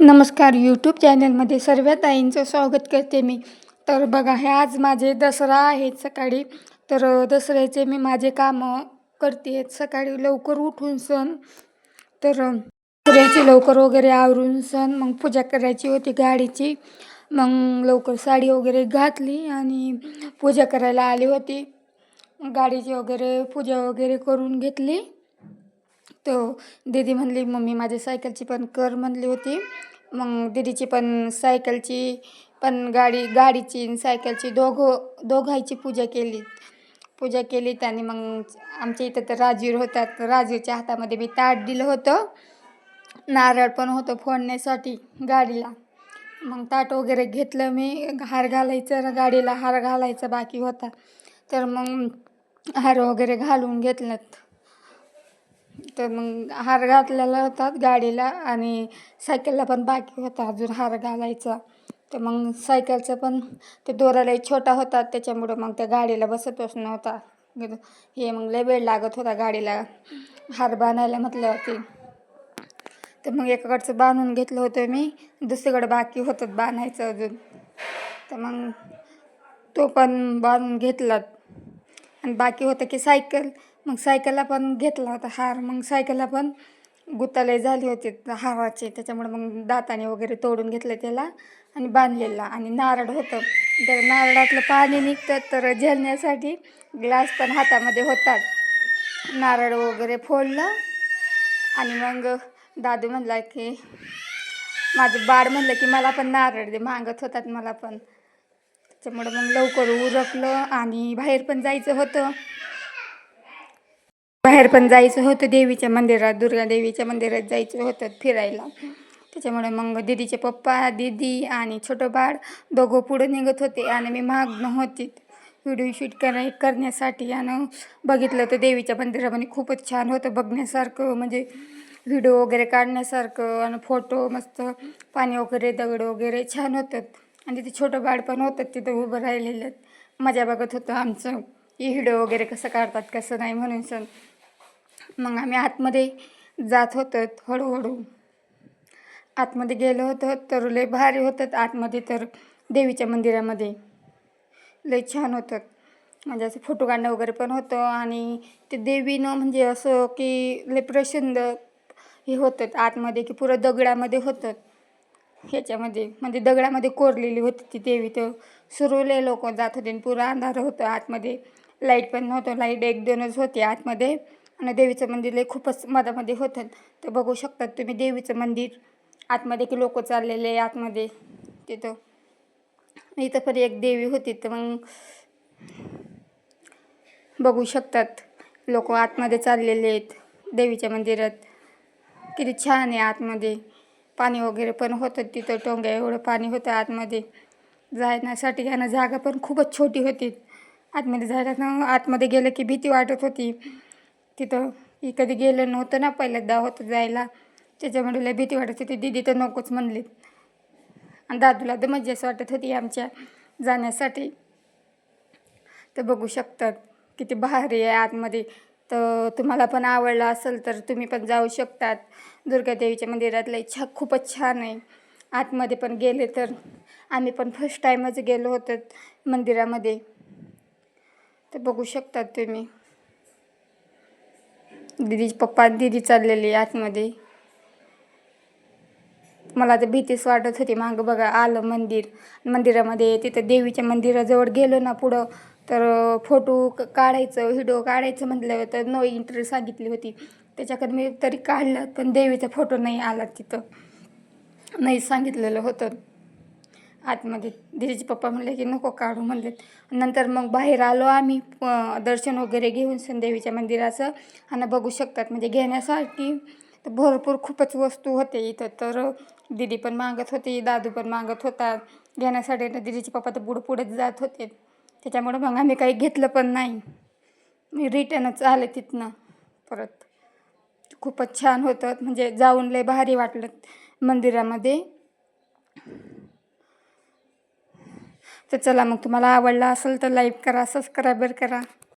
नमस्कार यूट्यूब चॅनलमध्ये सर्व ताईंचं स्वागत करते मी. तर बघा हे आज माझे दसरा आहे सकाळी. तर दसऱ्याचे मी माझे कामं करते. सकाळी लवकर उठून सण. तर दसऱ्याची लवकर वगैरे आवरून सण. मग पूजा करायची होती गाडीची. मग लवकर साडी वगैरे घातली आणि पूजा करायला आली होती. गाडीची वगैरे पूजा वगैरे करून घेतली. तो दीदी म्हणली मम्मी माझी सायकलची पण कर म्हणली होती. मग दीदीची पण सायकलची पण गाडी गाडीची सायकलची दोघं दोघांची पूजा केली. पूजा केली आणि मग आमच्या इथं तर राजवीर होता तर राजवीरच्या हातामध्ये मी ताट दिलं होतं. नारळ पण होतं फोडण्यासाठी गाडीला. मग ताट वगैरे घेतलं मी हार घालायचं गाडीला हार घालायचा बाकी होता. तर मग हार वगैरे घालून घेतलं. तर मग हार घातलेला होता गाडीला आणि सायकलला पण बाकी होता अजून हार घालायचा. तर मग सायकलचं पण ते दोराला छोटा होता त्याच्यामुळं मग त्या गाडीला बसतच नव्हता हे मग लय वेळ लागत होता गाडीला हार बांधायला म्हटल्यावरती तर मग एकाकडचं बांधून घेतलं होतं मी दुसरीकडं बाकी होतं बांधायचं अजून. तर मग तो पण बांधून घेतला. आणि बाकी होतं की सायकल मग सायकलला पण घेतला होता हार. मग सायकलला पण गुताले झाली होती हाराचे. त्याच्यामुळे मग दाताने वगैरे तोडून घेतलं त्याला आणि बांधलेला आणि नारळ होतं. तर नारळातलं पाणी निघतं तर झेलण्यासाठी ग्लास पण हातामध्ये होतात. नारळ वगैरे फोडलं आणि मग दादू म्हणला की माझं बाळ म्हणलं की मला पण नारळ दे. मागत होतात मला पण. त्याच्यामुळं मग लवकर उरकलं आणि बाहेर पण जायचं होतं. बाहेर पण जायचं होतं देवीच्या मंदिरात दुर्गा देवीच्या मंदिरात जायचं होतं फिरायला. त्याच्यामुळे मग दीदीचे पप्पा दीदी आणि छोटं बाळ दोघं पुढं निघत होते आणि मी मागणं होती. व्हिडिओ शूट कराय करण्यासाठी आणि बघितलं तर देवीच्या मंदिरामध्ये खूपच छान होतं बघण्यासारखं. म्हणजे व्हिडिओ वगैरे काढण्यासारखं आणि फोटो मस्त पाणी वगैरे दगड वगैरे छान होतं. आणि तिथे छोटं बाळ पण होतं तिथं उभं राहिलेलं. मजा बघत होतं आमचं. व्हिडिओ वगैरे कसं काढतात कसं नाही म्हणून सण. मग आम्ही आतमध्ये जात होतो हळूहळू. आतमध्ये गेलो होतो तर लय भारी होतं आतमध्ये तर देवीच्या मंदिरामध्ये. लय छान होतं. म्हणजे असं फोटो काढणं वगैरे पण होतं आणि ते देवीनं म्हणजे असं की लय प्रसन्न हे होतं आतमध्ये की पुरं दगडामध्ये होतं. ह्याच्यामध्ये म्हणजे दगडामध्ये कोरलेली होती ती देवी तर सुरवले लोक जात होते आणि पुरं अंधार होतं आतमध्ये. लाइट पण नव्हतं लाइट एक दोनच होती आतमध्ये. आणि देवीचं मंदिर लय खूपच मधामध्ये होतं. तर बघू शकतात तुम्ही देवीचं मंदिर. आतमध्ये की लोक चाललेले आतमध्ये. तिथं. इथं पण एक देवी होती तर मग बघू शकतात. लोक आतमध्ये चाललेले आहेत देवीच्या मंदिरात. किती छान आहे आतमध्ये. पाणी वगैरे पण होतं तिथं. टोंग्या एवढं पाणी होतं आतमध्ये. जाण्यासाठी यानं जागा पण खूपच छोटी होती. आतमध्ये जायला आतमध्ये गेलं की भीती वाटत होती. तिथं कधी गेलं नव्हतं ना पहिल्यांदा होतं जायला. त्याच्यामुळे लय भीती वाटत होती. दिदी तर नकोच म्हणलीत. आणि दादूला तर मजाच वाटत होती आमच्या जाण्यासाठी. तर बघू शकतात किती भारी आहे आतमध्ये. तर तुम्हाला पण आवडलं असेल तर तुम्ही पण जाऊ शकतात. दुर्गादेवीच्या मंदिरातलं छा खूपच छान आहे. आतमध्ये पण गेले तर आम्ही पण फर्स्ट टाईमच गेलो होतो मंदिरामध्ये. तर बघू शकतात तुम्ही. दिदी पप्पा दिदी चाललेली आतमध्ये. मला तर भीतीच वाटत होती. मागं बघा आलं मंदिर. मंदिरामध्ये तिथं देवीच्या मंदिराजवळ गेलो ना पुढं तर फोटो काढायचं व्हिडिओ काढायचं म्हटलं तर नो इंटरेस्ट सांगितली होती. त्याच्याकडे मी तरी काढलं पण देवीचा फोटो नाही आला तिथं. नाही सांगितलेलं होतं. आतमध्ये. दिदीचे पप्पा म्हणले की नको काढू म्हणले नंतर मग बाहेर आलो आम्ही दर्शन वगैरे घेऊन संदेवीच्या मंदिराचं. आणि बघू शकतात म्हणजे घेण्यासाठी तर भरपूर खूपच वस्तू होते इथं. तर दिदी पण मागत होती दादू पण मागत होता. घेण्यासाठी तर दिदीचे पप्पा तर पुढं पुढेच जात होते. त्याच्यामुळं मग आम्ही काही घेतलं पण नाही. मी रिटर्नच आले तिथनं परत. खूपच छान होतं. म्हणजे जाऊन लय भारी वाटलं मंदिरामध्ये. तर चला मग तुम्हाला आवडला असेल तर लाईक करा सबस्क्राईबर करा.